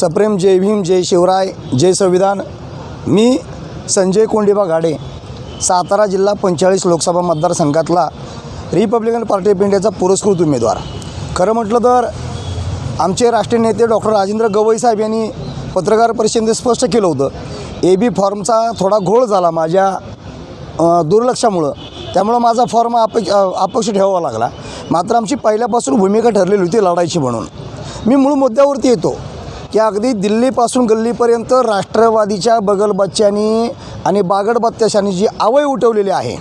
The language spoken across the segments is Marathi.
सप्रेम जय भीम जय शिवराय जय संविधान. मी संजय कोंडिबा गाडे सातारा जिल्हा पंचेचाळीस लोकसभा मतदारसंघातला रिपब्लिकन पार्टी ऑफ इंडियाचा पुरस्कृत उमेदवार. खरं म्हटलं तर आमचे राष्ट्रीय नेते डॉक्टर राजेंद्र गवई साहेब यांनी पत्रकार परिषदेत स्पष्ट केलं होतं. ए बी फॉर्मचा थोडा घोळ झाला माझ्या दुर्लक्षामुळं. त्यामुळं माझा फॉर्म अपेक्ष अपक्ष ठेवावा लागला. मात्र आमची पहिल्यापासून भूमिका ठरलेली होती लढायची म्हणून. मी मूळ मुद्द्यावरती येतो. की अगदी दिल्लीपासून गल्लीपर्यंत राष्ट्रवादीच्या बगलबच्च्यांनी आणि बागडबत्त्याशांनी जी आवय उठवलेली आहे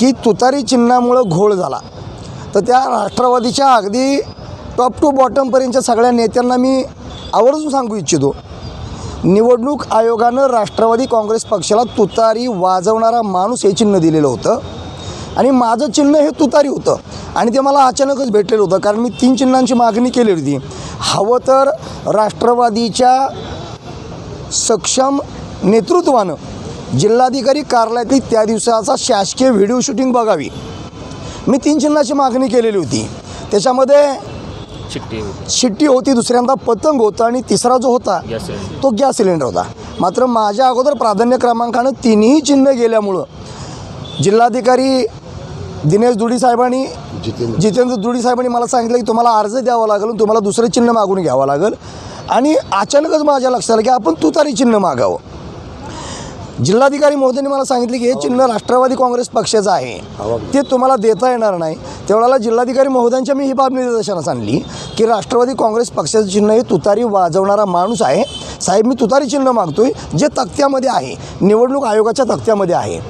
की तुतारी चिन्हामुळं घोळ झाला. तर त्या राष्ट्रवादीच्या अगदी टॉप टू बॉटमपर्यंतच्या सगळ्या नेत्यांना मी आवर्जून सांगू इच्छितो निवडणूक आयोगानं राष्ट्रवादी काँग्रेस पक्षाला तुतारी वाजवणारा माणूस हे चिन्ह दिलेलं होतं. आणि माझं चिन्ह हे तुतारी होतं. आणि ते मला अचानकच भेटलेलं होतं कारण मी तीन चिन्हांची मागणी केली होती. हवं तर राष्ट्रवादीच्या सक्षम नेतृत्वानं जिल्हाधिकारी कार्यालयातली त्या दिवसाचा शासकीय व्हिडिओ शूटिंग बघावी. मी तीन चिन्हाची मागणी केलेली होती. त्याच्यामध्ये चिठ्ठी शिट्टी होती दुसऱ्यांदा पतंग होतं आणि तिसरा जो होता. तो गॅस सिलेंडर होता. मात्र माझ्या अगोदर प्राधान्य क्रमांकानं तिन्ही चिन्ह गेल्यामुळं जिल्हाधिकारी दिनेश दुडी साहेबांनी जितेंद्र. दुडी साहेबांनी मला सांगितलं की तुम्हाला अर्ज द्यावा लागेल तुम्हाला दुसरं चिन्ह मागून घ्यावं लागेल. आणि अचानकच माझ्या लक्षात आलं की आपण तुतारी चिन्ह मागावं. जिल्हाधिकारी महोदयांनी मला सांगितले की हे चिन्ह राष्ट्रवादी काँग्रेस पक्षाचं आहे. ते तुम्हाला देता येणार नाही. त्यावेळेला जिल्हाधिकारी महोदयांच्या मी ही बाब निदर्शनास आणली की राष्ट्रवादी काँग्रेस पक्षाचं चिन्ह हे तुतारी वाजवणारा माणूस आहे. साहेब मी तुतारी चिन्ह मागतोय जे तक्त्यामध्ये आहे. निवडणूक आयोगाच्या तक्त्यामध्ये आहे.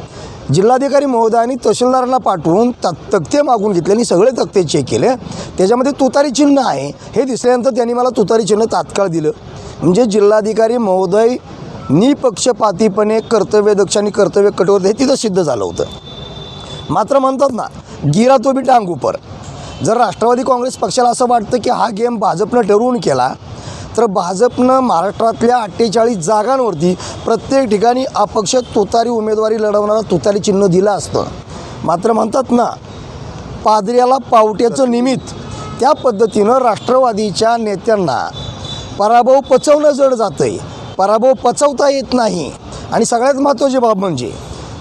जिल्हाधिकारी महोदयांनी तहसीलदारांना पाठवून त तक्ते मागून घेतले आणि सगळे तक्ते चेक केले. त्याच्यामध्ये तुतारी चिन्ह आहे. हे दिसल्यानंतर त्यांनी मला तुतारी चिन्ह तात्काळ दिलं. म्हणजे जिल्हाधिकारी महोदय निपक्षपातीपणे कर्तव्यदक्ष आणि कर्तव्य कठोर हे तिथं सिद्ध झालं होतं. मात्र म्हणतात ना गिरा तो बी टांग उपर जर राष्ट्रवादी काँग्रेस पक्षाला असं वाटतं की हा गेम भाजपनं ठरवून केला तर भाजपनं महाराष्ट्रातल्या अठ्ठेचाळीस जागांवरती प्रत्येक ठिकाणी अपक्ष तुतारी उमेदवारी लढवणारा तुतारी चिन्ह दिलं असतं. मात्र म्हणतात ना पादऱ्याला पावट्याचं निमित्त त्या पद्धतीनं राष्ट्रवादीच्या नेत्यांना पराभव पचवणं जड जातं आहे पराभव पचवता येत नाही. आणि सगळ्यात महत्त्वाची बाब म्हणजे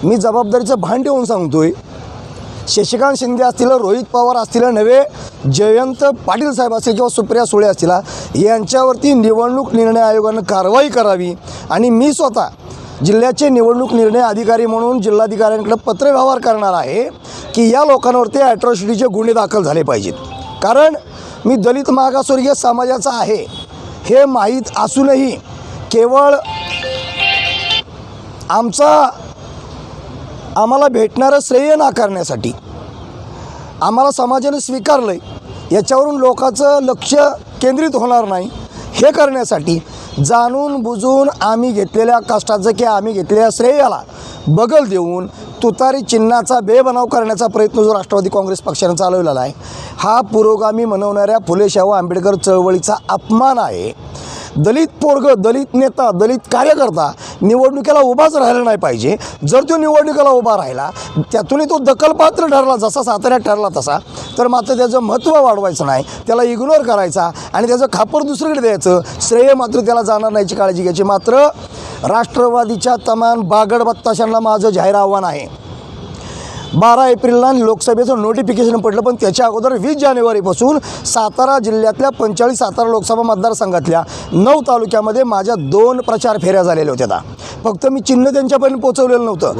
मी जबाबदारीचं भान ठेवून आहे शशिकांत शिंदे असतील रोहित पवार असतील नव्हे जयंत पाटील साहेब असतील किंवा सुप्रिया सुळे असतील यांच्यावरती निवडणूक निर्णय आयोगानं कारवाई करावी. आणि मी स्वतः जिल्ह्याचे निवडणूक निर्णय अधिकारी म्हणून जिल्हाधिकाऱ्यांकडे पत्रव्यवहार करणार आहे की या लोकांवरती ॲट्रॉसिटीचे गुन्हे दाखल झाले पाहिजेत. कारण मी दलित मागासवर्गीय समाजाचा आहे. हे माहीत असूनही केवळ आमचा आम्हाला भेटणारं श्रेय नाकारण्यासाठी. आम्हाला समाजाने स्वीकारलं आहे याच्यावरून लोकांचं लक्ष केंद्रित होणार नाही. हे करण्यासाठी जाणून बुजून आम्ही घेतलेल्या कष्टाचं किंवा आम्ही घेतलेल्या श्रेयाला बगल देऊन तुतारी चिन्हाचा बेबनाव करण्याचा प्रयत्न जो राष्ट्रवादी काँग्रेस पक्षाने चालवलेला आहे हा पुरोगामी म्हणवणाऱ्या फुले शाहू आंबेडकर चळवळीचा अपमान आहे. दलित पोरग दलित नेता दलित कार्यकर्ता निवडणुकीला उभाच राहिला नाही पाहिजे. जर तो निवडणुकीला उभा राहिला त्यातूनही तो दखलपात्र ठरला जसा साताऱ्यात ठरला तसा तर मात्र त्याचं महत्त्व वाढवायचं नाही. त्याला इग्नोर करायचा आणि त्याचं खापर दुसरीकडे द्यायचं. श्रेय मात्र त्याला जाणार नाहीची काळजी घ्यायची. मात्र राष्ट्रवादीच्या तमान बागड बत्ताशांना माझं जाहीर आव्हान आहे. बारा एप्रिलला लोकसभेचं नोटिफिकेशन पडलं पण त्याच्या अगोदर वीस जानेवारीपासून सातारा जिल्ह्यातल्या पंचेचाळीस सातारा लोकसभा मतदारसंघातल्या नऊ तालुक्यामध्ये माझ्या दोन प्रचार फेऱ्या झालेल्या होत्या. आता. फक्त मी चिन्ह त्यांच्यापर्यंत पोचवलेलं नव्हतं.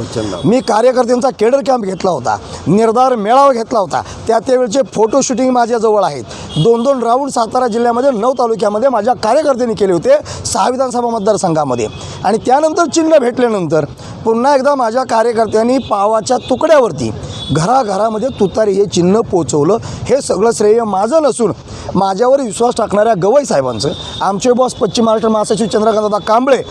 मी कार्यकर्त्यांचा केडर कॅम्प घेतला होता निर्धार मेळावा घेतला होता. त्या त्यावेळचे फोटो शूटिंग माझ्याजवळ आहेत. दोन दोन राऊंड सातारा जिल्ह्यामध्ये नऊ तालुक्यामध्ये माझ्या कार्यकर्त्यांनी केले होते सहा विधानसभा मतदारसंघामध्ये. आणि त्यानंतर चिन्ह भेटल्यानंतर पुन्हा एकदा माझ्या कार्यकर्त्यांनी पावाच्या तुकड्यावरती घराघरामध्ये तुतारी हे चिन्ह पोचवलं. हे सगळं श्रेय माझं नसून माझ्यावर विश्वास टाकणाऱ्या गवई साहेबांचं. आमचे बॉस पश्चिम महाराष्ट्र महासचिव चंद्रकांतदा कांबळे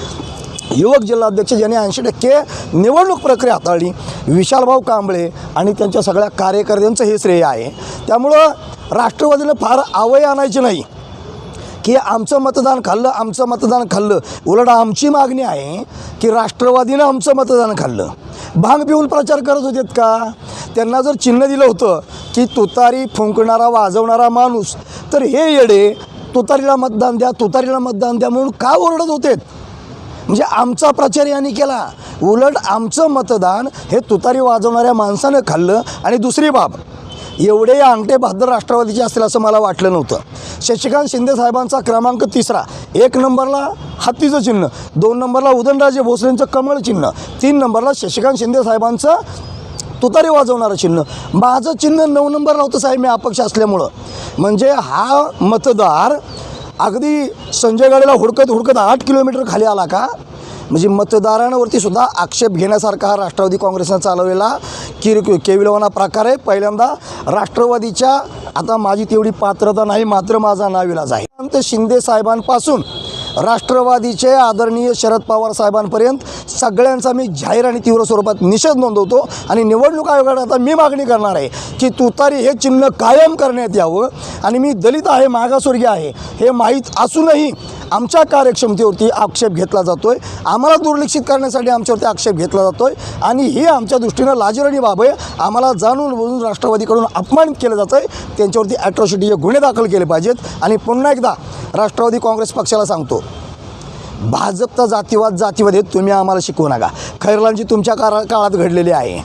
युवक जिल्हाध्यक्ष ज्यांनी ऐंशी टक्के निवडणूक प्रक्रिया हाताळली विशालभाऊ कांबळे आणि त्यांच्या सगळ्या कार्यकर्त्यांचं हे श्रेय आहे. त्यामुळं राष्ट्रवादीनं फार आवय आणायची नाही. की आमचं मतदान खाल्लं आमचं मतदान खाल्लं. उलट आमची मागणी आहे की राष्ट्रवादीनं आमचं मतदान खाल्लं. भांग पिऊन प्रचार करत होतेत का? त्यांना जर चिन्ह दिलं होतं की तुतारी फुंकणारा वाजवणारा माणूस तर हे येडे तुतारीला मतदान द्या तुतारीला मतदान द्या म्हणून का ओरडत होते म्हणजे आमचा प्रचार यांनी केला. उलट आमचं मतदान हे तुतारी वाजवणाऱ्या माणसानं खाल्लं आणि दुसरी बाब एवढे अंगठे बहादर राष्ट्रवादीचे असतील असं मला वाटलं नव्हतं. शशिकांत शिंदे साहेबांचा क्रमांक तिसरा. एक नंबरला हत्तीचं चिन्ह दोन नंबरला उदयनराजे भोसलेंचं कमळ चिन्ह तीन नंबरला शशिकांत शिंदे साहेबांचं तुतारी वाजवणारं चिन्ह. माझं चिन्ह नऊ नंबरला होतं साहेब मी अपक्ष असल्यामुळं. म्हणजे हा मतदार अगदी संजय गाडीला हुडकत हुडकत आठ किलोमीटर खाली आला का? म्हणजे मतदारांवरती सुद्धा आक्षेप घेण्यासारखा हा राष्ट्रवादी काँग्रेसनं चालवलेला किर केविलवाना प्रकार आहे. पहिल्यांदा राष्ट्रवादीच्या आता माझी तेवढी पात्रता नाही मात्र माझा नाविलाज आहे. ते शिंदे साहेबांपासून राष्ट्रवादीचे आदरणीय शरद पवार साहेबांपर्यंत सगळ्यांचा मी जाहीर आणि तीव्र स्वरूपात निषेध नोंदवतो आणि निवडणूक आयोगाकडे आता मी मागणी करणार आहे की तुतारी हे चिन्ह कायम करण्यात यावं आणि मी दलित आहे मागासवर्गीय आहे हे माहीत असूनही आमच्या कार्यक्षमतेवरती आक्षेप घेतला जातो आहे आम्हाला दुर्लक्षित करण्यासाठी आमच्यावरती आक्षेप घेतला जातो आहे आणि ही आमच्या दृष्टीनं लाजिरणी बाब आहे आम्हाला जाणून बुजून राष्ट्रवादीकडून अपमानित केलं जातं आहे त्यांच्यावरती ॲट्रॉसिटीचे गुन्हे दाखल केले पाहिजेत. आणि पुन्हा एकदा राष्ट्रवादी काँग्रेस पक्षाला सांगतो भाजपचा जातीवाद जातीवाद हे तुम्ही आम्हाला शिकवू नका. खैरलांजी तुमच्या काळा काळात घडलेली आहे.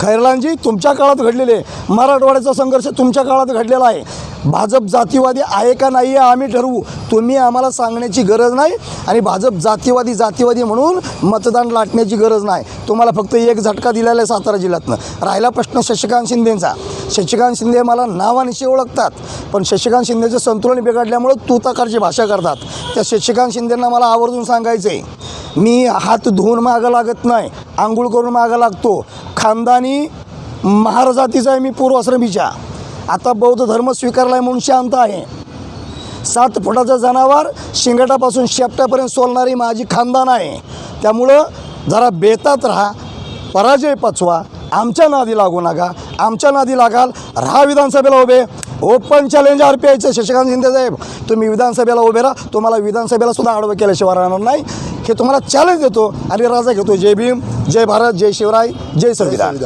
खैरलांजी तुमच्या काळात घडलेले आहे. मराठवाड्याचा संघर्ष तुमच्या काळात घडलेला आहे. भाजप जातीवादी आहे का नाही आहे आम्ही ठरवू. तुम्ही आम्हाला सांगण्याची गरज नाही आणि भाजप जातीवादी जातीवादी म्हणून मतदान लाटण्याची गरज नाही. तुम्हाला फक्त एक झटका दिलेला आहे सातारा जिल्ह्यातनं. राहिला प्रश्न शशिकांत शिंदेचा. शशिकांत शिंदे मला नावानिशी ओळखतात पण शशिकांत शिंदेचं संतुलन बिघडल्यामुळं तू तकारची भाषा करतात. त्या शशिकांत शिंदेंना मला आवर्जून सांगायचं आहे मी हात धुवून मागं लागत नाही आंघोळ करून मागं लागतो. खानदानी महाराजातीचा आहे मी पूर्वाश्रमीच्या. आता बौद्ध धर्म स्वीकारला आहे म्हणून शांत आहे. सात फुटाचं जनावर शिंगटापासून शेपट्यापर्यंत सोलणारी माझी खानदान आहे. त्यामुळं जरा बेतात राहा पराजय पचवा आमच्या नादी लागू नका आमच्या नादी लागाल. राहा विधानसभेला उभे. ओपन चॅलेंज आर पी आयचं शशिकांत शिंदे साहेब. तुम्ही विधानसभेला उभे राहा. तुम्हाला विधानसभेला सुद्धा आडवं केल्याशिवाय राहणार नाही. हे तुम्हाला चॅलेंज देतो आणि राजा घेतो. जय भीम जय भारत जय शिवराय जय संविधान.